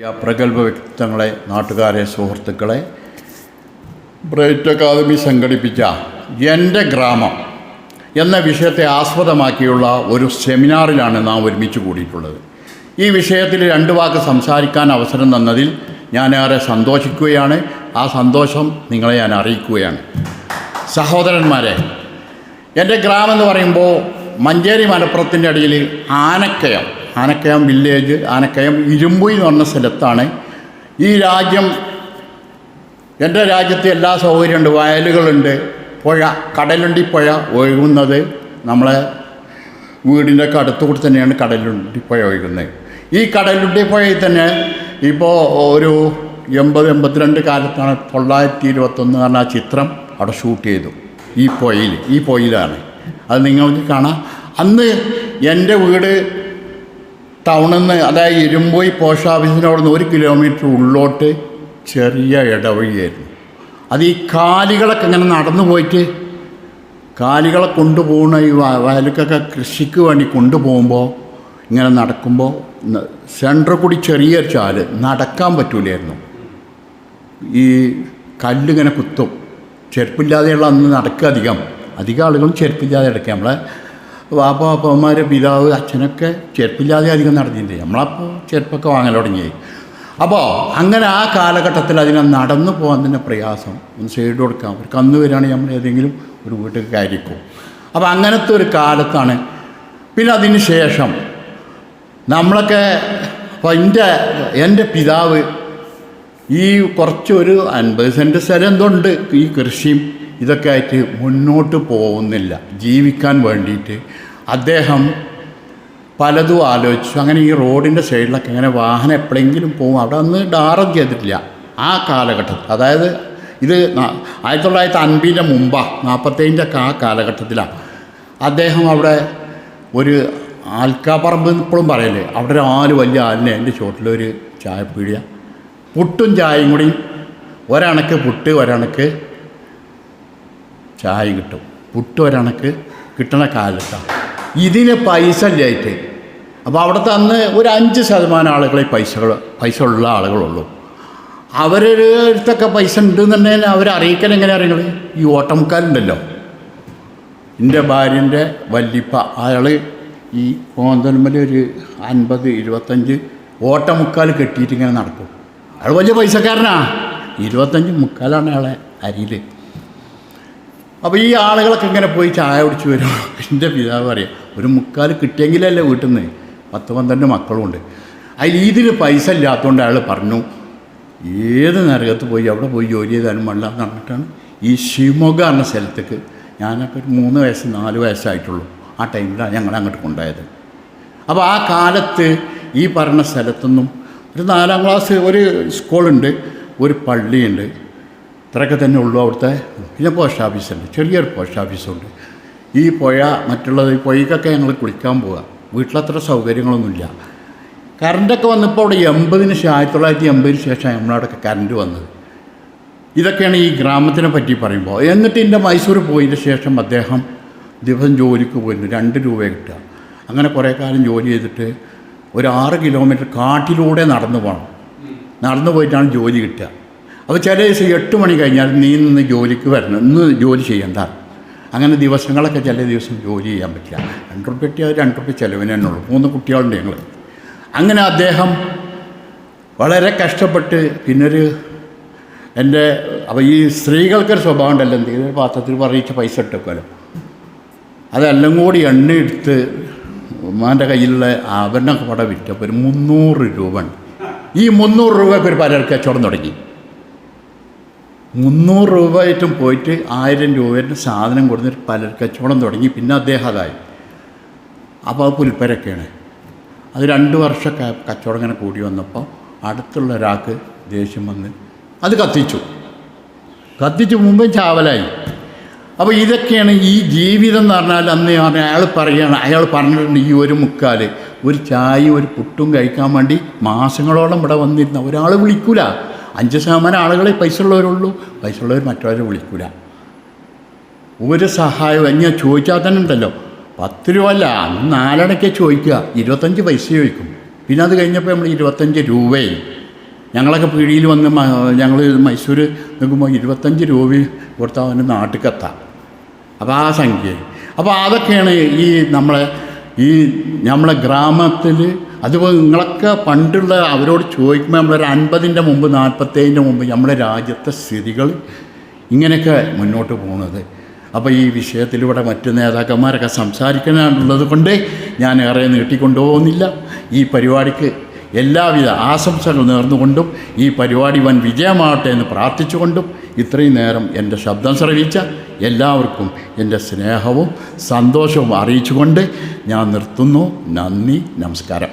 പ്രഗത്ഭ വ്യക്തിത്വങ്ങളെ നാട്ടുകാരെ സുഹൃത്തുക്കളെ. ബ്രൈറ്റ് അക്കാദമി സംഘടിപ്പിച്ച എന്റെ ഗ്രാമം എന്ന വിഷയത്തെ ആസ്പദമാക്കിയുള്ള ഒരു സെമിനാറിലാണ് നാം ഒരുമിച്ച് കൂടിയിട്ടുള്ളത്. ഈ വിഷയത്തിൽ രണ്ട് വാക്ക് സംസാരിക്കാൻ അവസരം തന്നതിൽ ഞാനേറെ സന്തോഷിക്കുകയാണ്. ആ സന്തോഷം നിങ്ങളെ ഞാൻ അറിയിക്കുകയാണ്. സഹോദരന്മാരെ എന്റെ ഗ്രാമം എന്ന് പറയുമ്പോൾ മഞ്ചേരി മലപ്പുറത്തിന്റെ അടിയിൽ ആനക്കയം. ആനക്കയം വില്ലേജ് ആനക്കയം ഇരുമ്പുയി എന്ന് പറഞ്ഞ സ്ഥലത്താണ്. ഈ രാജ്യം എന്റെ രാജ്യത്ത് എല്ലാ സൗകര്യമുണ്ട് വയലുകളുണ്ട് പുഴ കടലുണ്ടി പുഴ ഒഴുകുന്നത് നമ്മളെ വീടിന്റെ ഒക്കെ അടുത്തുകൂടി തന്നെയാണ് കടലുണ്ടി പുഴ ഒഴുകുന്നത്. ഈ കടലുണ്ടി പുഴയിൽ തന്നെ ഇപ്പോൾ ഒരു എൺപത് എൺപത്തിരണ്ട് കാലത്താണ് തൊള്ളായിരത്തി ഇരുപത്തൊന്ന് പറഞ്ഞ ആ ചിത്രം അവിടെ ഷൂട്ട് ചെയ്തു. ഈ പുഴയിൽ ഈ പുഴയിലാണ്. അത് നിങ്ങൾക്ക് കാണാം. അന്ന് എന്റെ വീട് ടൗണിൽ നിന്ന് അതായത് ഇരുമ്പോയി പോസ്റ്റ് ഓഫീസിന്റെ അവിടെ നിന്ന് ഒരു കിലോമീറ്റർ ഉള്ളോട്ട് ചെറിയ ഇടവഴിയായിരുന്നു. അത് ഈ കാലികളൊക്കെ ഇങ്ങനെ നടന്നു പോയിട്ട് കാലികളെ കൊണ്ടുപോകുന്ന ഈ വയലക്കൊക്കെ കൃഷിക്ക് വേണ്ടി കൊണ്ടുപോകുമ്പോൾ ഇങ്ങനെ നടക്കുമ്പോൾ സെന്ററിൽ കൂടി ചെറിയൊരു ചാൽ നടക്കാൻ പറ്റൂലായിരുന്നു. ഈ കല്ലിങ്ങനെ കുത്തും. ചെരുപ്പില്ലാതെയുള്ള അന്ന് നടക്കുക അധികം. അധികം ആളുകളും ചെരുപ്പില്ലാതെ നടക്കുക. നമ്മളെ വാപ്പ അപ്പന്മാർ പിതാവ് അച്ഛനൊക്കെ ചെരുപ്പില്ലാതെ അധികം നടന്നിട്ടുണ്ട് നമ്മളപ്പോൾ ചെരുപ്പൊക്കെ വാങ്ങൽ തുടങ്ങി. അപ്പോൾ അങ്ങനെ ആ കാലഘട്ടത്തിൽ അതിനെ നടന്നു പോകാൻ തന്നെ പ്രയാസം. ഒന്ന് സൈഡ് കൊടുക്കാം. ഒരു കന്ന് വരികയാണെങ്കിൽ നമ്മൾ ഏതെങ്കിലും ഒരു വീട്ടിൽ കയറിക്കും. അപ്പോൾ അങ്ങനത്തെ ഒരു കാലത്താണ്. പിന്നെ അതിന് ശേഷം നമ്മളൊക്കെ അപ്പോൾ എന്റെ എന്റെ പിതാവ് ഈ കുറച്ചൊരു അൻപത് സെന്റ് സ്ഥലം എന്തുണ്ട് ഈ കൃഷിയും. ഇതൊക്കെ ആയിട്ട് മുന്നോട്ട് പോകുന്നില്ല. ജീവിക്കാൻ വേണ്ടിയിട്ട്. അദ്ദേഹം പലതും ആലോചിച്ചു. അങ്ങനെ ഈ റോഡിന്റെ സൈഡിലൊക്കെ ഇങ്ങനെ വാഹനം എപ്പോഴെങ്കിലും പോകും. അവിടെ അന്ന് ഡാറും ചെയ്തിട്ടില്ല. ആ കാലഘട്ടത്തിൽ. അതായത് ഇത് ആയിരത്തി തൊള്ളായിരത്തി അൻപതിന്റെ മുമ്പാണ് നാൽപ്പത്തേഴിന്റെ ഒക്കെ ആ കാലഘട്ടത്തിലാണ് അദ്ദേഹം അവിടെ ഒരു ആൽക്കാപ്പറമ്പ് ഇപ്പോഴും പറയല്ലേ അവിടെ ഒരു ആൽ വലിയ ആലിനെ എന്റെ ചുവട്ടിലൊരു ചായപ്പീടിയ പുട്ടും ചായയും കൂടി. ഒരണക്ക് പുട്ട് ഒരണക്ക് ചായ കിട്ടും. പുട്ടൊരണക്ക് കിട്ടണ കാലത്താണ് ഇതിന് പൈസ ഇല്ലായിട്ട്. അപ്പോൾ അവിടെ അന്ന് ഒരു അഞ്ച് ശതമാനം ആളുകളെ പൈസകൾ പൈസ ഉള്ള ആളുകളുള്ളൂ. അവരുടെ അടുത്തൊക്കെ പൈസ ഉണ്ടെന്നുണ്ടെങ്കിൽ അവരെ അറിയിക്കാൻ എങ്ങനെ അറിയങ്ങൾ ഈ ഓട്ടമുക്കാലുണ്ടല്ലോ എന്റെ ഭാര്യന്റെ വല്ലിപ്പ അയാൾ ഈ കോന്തൽമല ഒരു അൻപത് ഇരുപത്തഞ്ച് ഓട്ടമുക്കാൽ കെട്ടിയിട്ട് ഇങ്ങനെ നടക്കും. അയാൾ വലിയ പൈസക്കാരനാ. ഇരുപത്തഞ്ച് മുക്കാലാണ് അയാളെ അരിയിൽ അപ്പോൾ ഈ ആളുകളൊക്കെ ഇങ്ങനെ പോയി ചായ കുടിച്ച് വരും. എന്റെ പിതാവ് പറയാം ഒരു മുക്കാൽ കിട്ടിയെങ്കിലല്ലേ വീട്ടിൽ നിന്ന് പത്ത് പന്ത്രണ്ട് മക്കളുമുണ്ട് അതിൽ ഇതിൽ പൈസ ഇല്ലാത്തതുകൊണ്ട് അയാൾ പറഞ്ഞു ഏത് നരകത്ത് പോയി അവിടെ പോയി ജോലി ചെയ്താലും വെള്ളം നടന്നിട്ടാണ് ഈ ഷിമോഗ എന്ന സ്ഥലത്തേക്ക് ഞാനൊക്കെ ഒരു മൂന്ന് വയസ്സ് നാല് വയസ്സായിട്ടുള്ളൂ. ആ ടൈമിലാണ് ഞങ്ങൾ അങ്ങോട്ട് കൊണ്ടായത് അപ്പോൾ ആ കാലത്ത് ഈ പറഞ്ഞ സ്ഥലത്തൊന്നും ഒരു നാലാം ക്ലാസ് ഒരു സ്കൂളുണ്ട് ഒരു പള്ളിയുണ്ട്. ഇത്രയൊക്കെ തന്നെ ഉള്ളൂ അവിടുത്തെ പിന്നെ പോസ്റ്റ് ഓഫീസുണ്ട് ചെറിയൊരു പോസ്റ്റ് ഓഫീസുണ്ട് ഈ പുഴ മറ്റുള്ളത് ഈ പുഴയ്ക്കൊക്കെ ഞങ്ങൾ കുളിക്കാൻ പോവുക വീട്ടിലത്ര സൗകര്യങ്ങളൊന്നുമില്ല. കറണ്ടൊക്കെ വന്നപ്പോൾ അവിടെ എൺപതിന് ആയിരത്തി തൊള്ളായിരത്തി എൺപതിന് ശേഷം നമ്മളവിടെയൊക്കെ കറണ്ട് വന്നത്. ഇതൊക്കെയാണ് ഈ ഗ്രാമത്തിനെ പറ്റി പറയുമ്പോൾ എന്നിട്ട് എന്റെ മൈസൂർ പോയതിന് ശേഷം അദ്ദേഹം ദിവസം ജോലിക്ക് പോയിരുന്നു. രണ്ട് രൂപ കിട്ടുക. അങ്ങനെ കുറേ കാലം ജോലി ചെയ്തിട്ട് ഒരു ആറ് കിലോമീറ്റർ കാട്ടിലൂടെ നടന്നു പോകണം നടന്നു പോയിട്ടാണ് ജോലി കിട്ടുക. അപ്പോൾ ചില ദിവസം എട്ട് മണി കഴിഞ്ഞാൽ നീ നിന്ന് ജോലിക്ക് വരണം. ഇന്ന് ജോലി ചെയ്യണ്ട. അങ്ങനെ ദിവസങ്ങളൊക്കെ ചില ദിവസം ജോലി ചെയ്യാൻ പറ്റില്ല. രണ്ട് റുപ്യ കിട്ടിയാൽ രണ്ട് റുപ്യ ചിലവിന് തന്നെ ഉള്ളൂ. മൂന്ന് കുട്ടികളുണ്ട് ഞങ്ങൾ. അങ്ങനെ അദ്ദേഹം വളരെ കഷ്ടപ്പെട്ട് പിന്നൊരു എന്റെ അപ്പോൾ ഈ സ്ത്രീകൾക്കൊരു സ്വഭാവം ഉണ്ടല്ലോ. എന്തെങ്കിലും പാത്രത്തിൽ പറയിച്ച് പൈസ ഇട്ടേക്കുമല്ലോ അതെല്ലാം കൂടി എണ്ണ എടുത്ത് ഉമ്മാന്റെ കയ്യിലുള്ള ആഭരണമൊക്കെ പട വിറ്റപ്പോൾ ഒരു മുന്നൂറ് രൂപ ഈ മുന്നൂറ് രൂപയ്ക്ക് ഒരു പലർക്ക് കച്ചവടം തുടങ്ങി. മുന്നൂറ് രൂപ ആയിട്ടും പോയിട്ട് ആയിരം രൂപയുടെ സാധനം കൊടുത്തിട്ട് പലർ കച്ചവടം തുടങ്ങി. പിന്നെ അദ്ദേഹം അതായി. അപ്പോൾ അത് പുൽപ്പരക്കാണ്. അത് രണ്ട് വർഷമൊക്കെ കച്ചവടം ഇങ്ങനെ കൂടി വന്നപ്പോൾ അടുത്തുള്ള ഒരാൾക്ക് ദേഷ്യം വന്ന് അത് കത്തിച്ചു. കത്തിച്ച് മുമ്പേ ചാവലായി. അപ്പോൾ ഇതൊക്കെയാണ് ഈ ജീവിതം എന്ന് പറഞ്ഞാൽ അന്ന് പറഞ്ഞാൽ അയാൾ പറയുകയാണ് അയാൾ പറഞ്ഞിട്ടുണ്ട് ഈ ഒരു മുക്കാൽ ഒരു ചായ ഒരു പുട്ടും കഴിക്കാൻ വേണ്ടി മാസങ്ങളോളം ഇവിടെ വന്നിരുന്ന ഒരാൾ വിളിക്കൂല. അഞ്ച് ശതമാനം ആളുകളെ പൈസ ഉള്ളവരുള്ളൂ. പൈസ ഉള്ളവർ മറ്റവരെ വിളിക്കൂല. ഒരു സഹായവും എങ്ങനെ ചോദിച്ചാൽ തന്നെ ഉണ്ടല്ലോ. പത്ത് രൂപ അല്ല അന്ന് നാലടയ്ക്ക് ചോദിക്കുക. ഇരുപത്തഞ്ച് പൈസ ചോദിക്കും. പിന്നെ അത് കഴിഞ്ഞപ്പോൾ നമ്മൾ ഇരുപത്തഞ്ച് രൂപയും ഞങ്ങളൊക്കെ പീടിയിൽ വന്ന് ഞങ്ങൾ മൈസൂർ നിൽക്കുമ്പോൾ ഇരുപത്തഞ്ച് രൂപ കൊടുത്താൽ അവന് നാട്ടിലെത്താം അപ്പോൾ ആ സംഖ്യ അപ്പോൾ അതൊക്കെയാണ് ഈ നമ്മളെ ഈ നമ്മളെ ഗ്രാമത്തിൽ അതുപോലെ നിങ്ങളൊക്കെ പണ്ടുള്ള അവരോട് ചോദിക്കുമ്പോൾ നമ്മളൊരു അൻപതിന്റെ മുമ്പ് നാൽപ്പത്തേഴിന്റെ മുമ്പ് നമ്മുടെ രാജ്യത്തെ സ്ഥിതികൾ ഇങ്ങനെയൊക്കെ മുന്നോട്ട് പോകുന്നത് അപ്പോൾ ഈ വിഷയത്തിലൂടെ മറ്റ് നേതാക്കന്മാരൊക്കെ സംസാരിക്കാനുള്ളത് കൊണ്ട് ഞാൻ ഏറെ നീട്ടിക്കൊണ്ടുപോകുന്നില്ല. ഈ പരിപാടിക്ക് എല്ലാവിധ ആശംസകൾ നേർന്നുകൊണ്ടും ഈ പരിപാടി വൻ വിജയമാകട്ടെ എന്ന് പ്രാർത്ഥിച്ചുകൊണ്ടും ഇത്രയും നേരം എന്റെ ശബ്ദം ശ്രവിച്ച എല്ലാവർക്കും എന്റെ സ്നേഹവും സന്തോഷവും അറിയിച്ചുകൊണ്ട് ഞാൻ നിർത്തുന്നു. നന്ദി നമസ്കാരം.